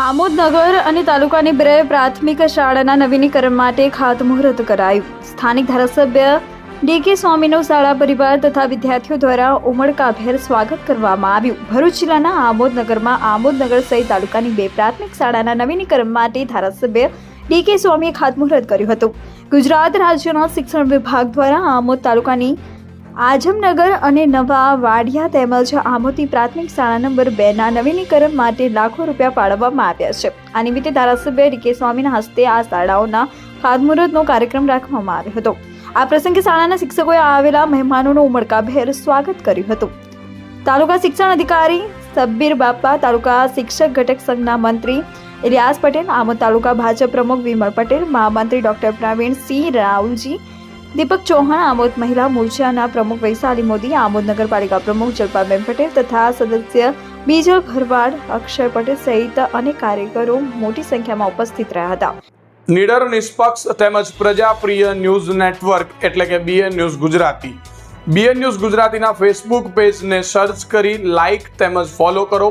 આમોદનગર અને તાલુકાની બે પ્રાથમિક શાળાના નવીનીકરણ માટે ખાતમુહૂર્ત કરાયું. સ્થાનિક ધારાસભ્ય ડીકે સ્વામીનો શાળા પરિવાર તથા વિદ્યાર્થીઓ દ્વારા ઉમળકાભેર સ્વાગત કરવામાં આવ્યું. ભરૂચ જિલ્લાના આમોદનગરમાં આમોદનગર સહિત તાલુકાની બે પ્રાથમિક શાળાના નવીનીકરણ માટે ધારાસભ્ય ડીકે સ્વામીએ ખાતમુહૂર્ત કર્યું હતું. ગુજરાત રાજ્યના શિક્ષણ વિભાગ દ્વારા આમોદ તાલુકાની આઝમનગર અને નવા વાડિયા તેમજ આમોતી પ્રાથમિક શાળા નંબર બેના નવીનીકરણ માટે લાખો રૂપિયા ફાળવવામાં આવ્યા છે. આ નિમિત્તે ધારાસભ્ય ડીકે સ્વામીના હસ્તે આ શાળાઓના ખાતમુહૂર્તનો કાર્યક્રમ રાખવામાં આવ્યો હતો. આ પ્રસંગે શાળાના શિક્ષકોએ આવેલા મહેમાનોનું ઉમળકાભેર સ્વાગત કર્યું હતું. તાલુકા શિક્ષણ અધિકારી સબ્બીર બાપા, તાલુકા શિક્ષક ઘટક સંઘના મંત્રી ઇલિયાસ પટેલ, આમોદ તાલુકા ભાજપ પ્રમુખ વિમલ પટેલ, મહામંત્રી ડોક્ટર પ્રવીણ સિંહ રાહુલજી દીપક ચૌહાણ, આમોદ મહિલા મોરચાના પ્રમુખ વૈશાલી મોદી, આમોદ નગરપાલિકા પ્રમુખ જલપાબેન પટેલ તથા સદસ્ય બીજલ ભરવાડ અક્ષર પટેલ સહિત અનેક કાર્યકરો મોટી સંખ્યામાં ઉપસ્થિત રહ્યા હતા. નિડર, નિષ્પક્ષ તેમજ પ્રજાપ્રિય ન્યૂઝ નેટવર્ક એટલે કે BN news Gujarati. BN news ગુજરાતીના ફેસબુક પેજને સર્ચ કરી લાઇક તેમજ ફોલો કરો.